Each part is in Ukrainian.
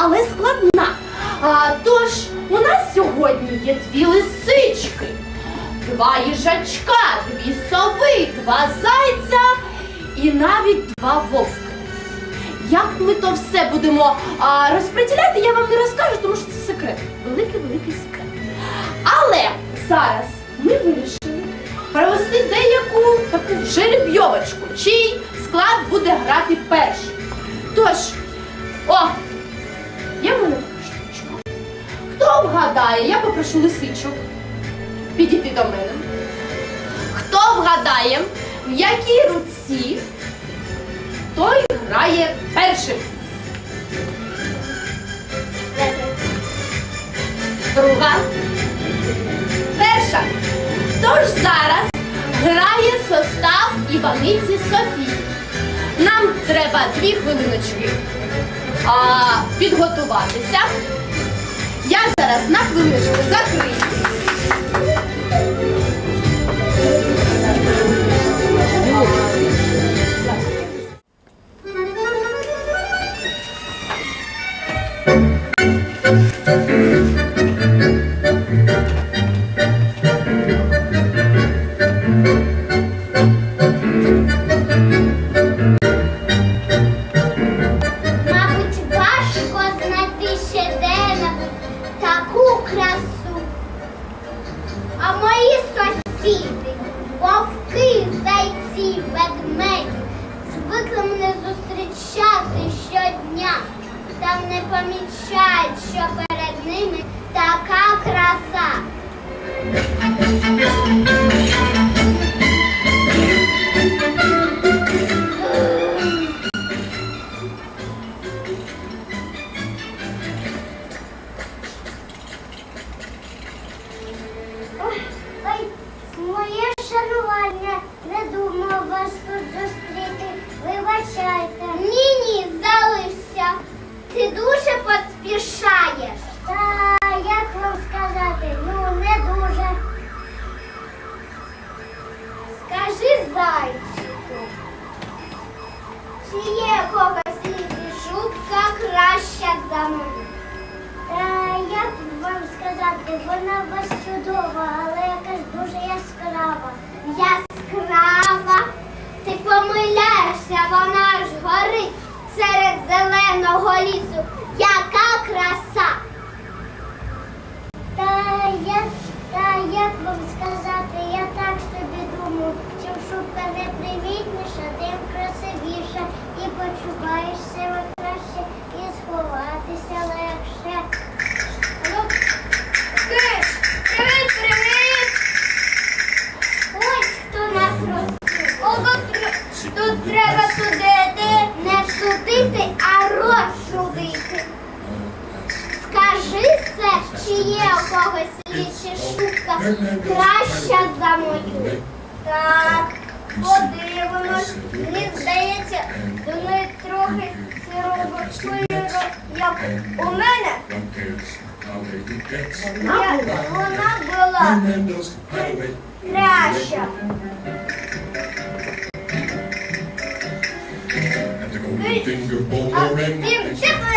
але складна. А, тож у нас сьогодні є дві лисички, два їжачка, дві сови, два зайця і навіть два вовки. Як ми то все будемо а, розподіляти, я вам не розкажу, тому що це секрет. Великий-великий секрет. Але зараз ми вирішили провести деяку таку жеребйовочку, чий склад буде грати перший. Тож, о, вгадає, я попрошу лисичок підійти до мене. Хто вгадає, в якій руці той грає першим. Друга. Перша. Тож зараз грає состав Іваниці Софії. Нам треба дві хвилиночки а, підготуватися. Я зараз на хвилиночку закрию. Вона у вас чудова, але якась дуже яскрава. Яскрава? Ти помиляєшся, вона ж горить серед зеленого лісу. Яка краса! Та я, та як вам сказати, я так собі думаю, чим шубка не примітніша, тим красивіша. І почуваєш себе як у мене. Вона була краща. А тим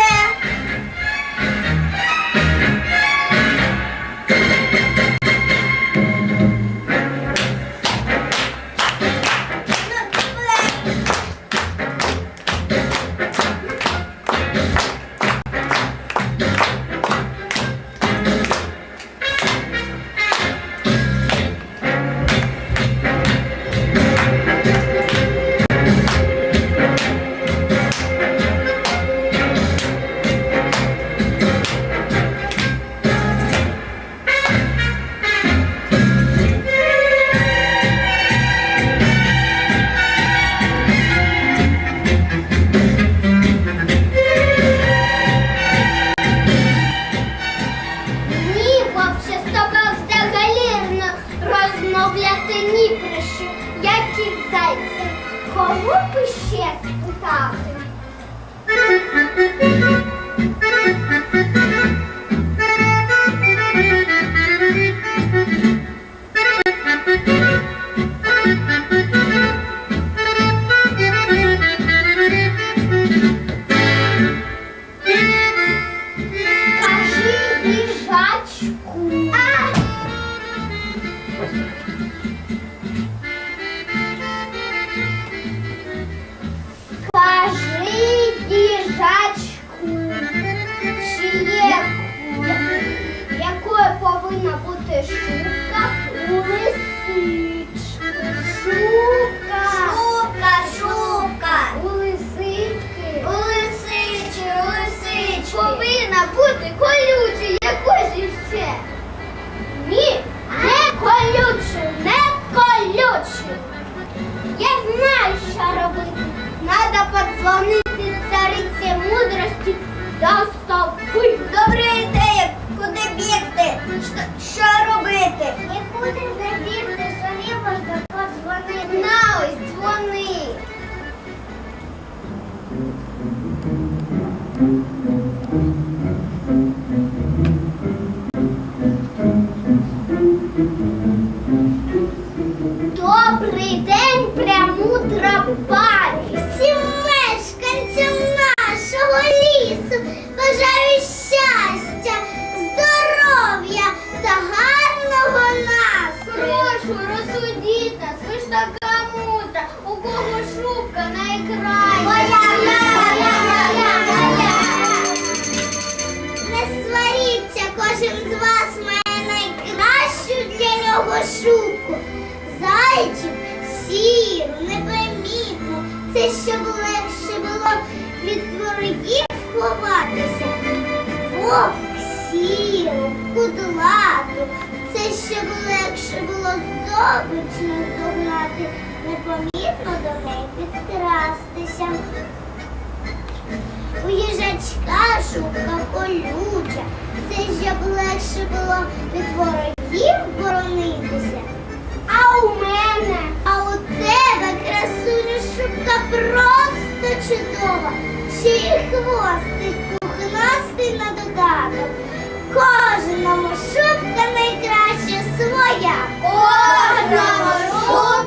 шукав олюча. Це ж легше було від ворогів боронитися. А у мене, а у тебе красуню шубка просто чудова. Ще й хвостик кухнастий на додаток. Кожному шубка найкраще своя. Кожному шубка!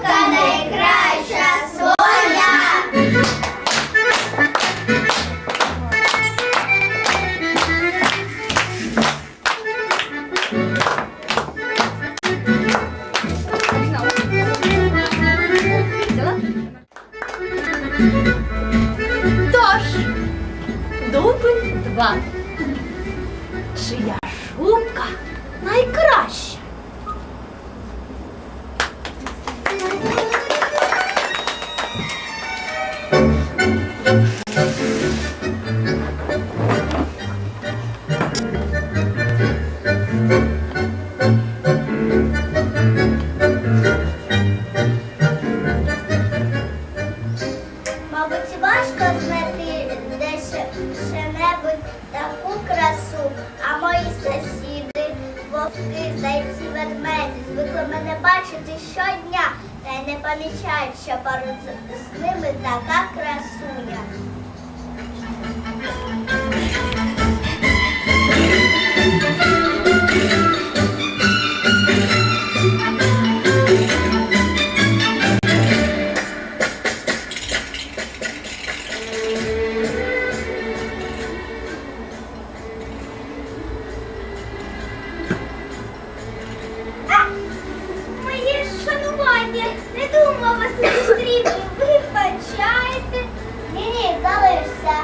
боїться,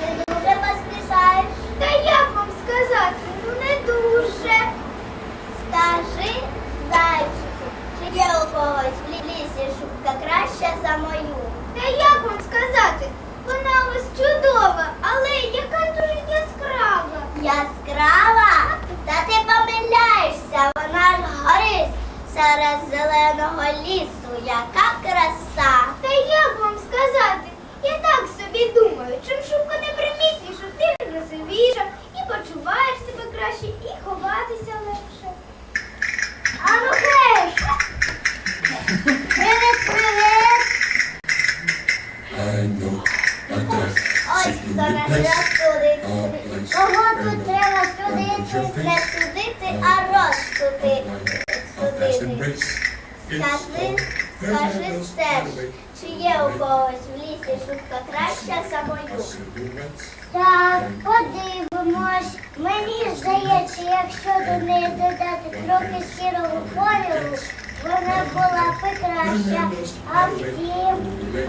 ти дуже поспішаєш. Та як вам сказати, ну не дуже. Скажи, зайчику, чи є у когось в лісі шубка краща за мою? Та як вам сказати? Вона у вас чудова, але яка дуже яскрава. Яскрава? Та ти помиляєшся, вона ж горить серед зеленого лісу, яка краса. Та як вам сказати? Так, подивимось. Мені здається, якщо до неї додати трохи сірого кольору, вона була б краща. А втім, ви...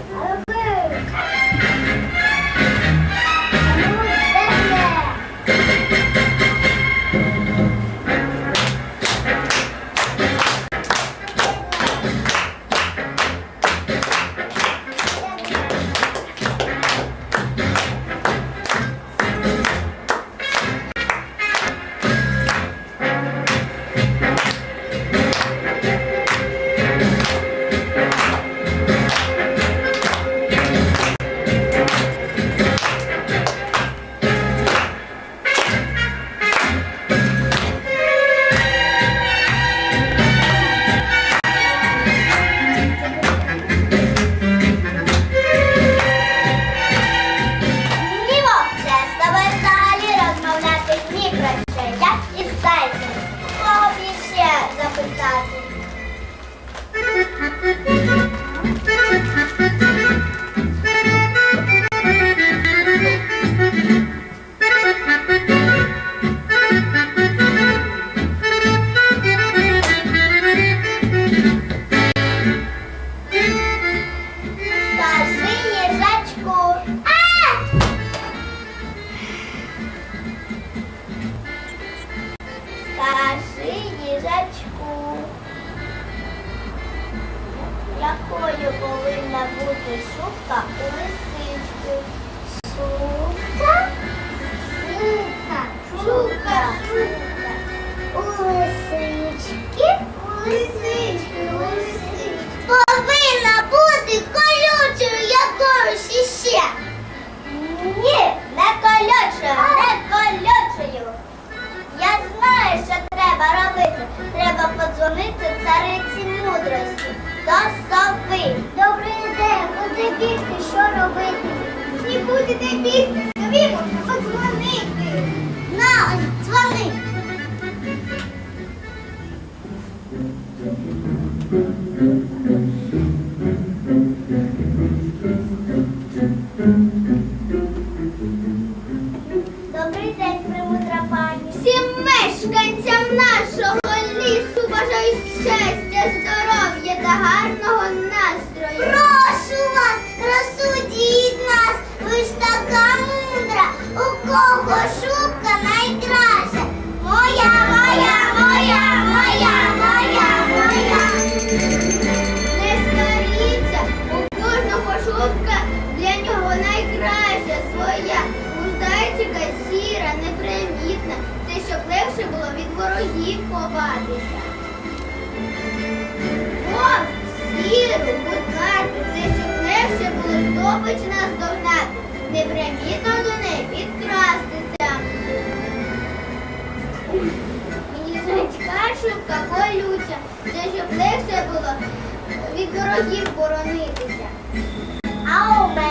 поклонити цариці мудрості та сави. Добре йде, куди бігти, що робити? Не будете бігти, скорімо подзвонити. На, дзвони. легше було від ворогів ховатися. О сіру, куткарку, це щоб легше було здобич нас догнати, непримітно до неї підкрастися. Мені жачка щоб каколюча, це щоб легше було від ворогів боронитися. А у мене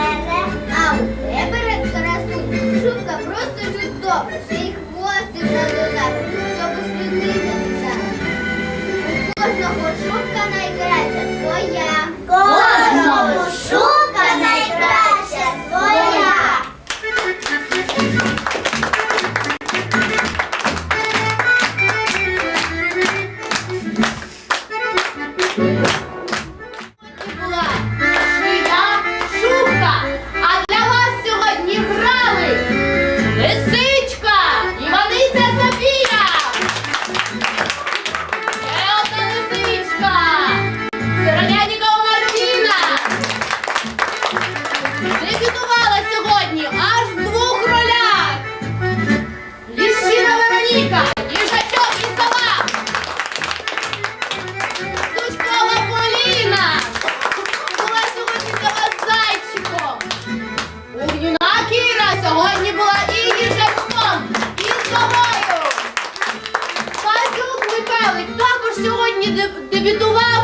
бідував.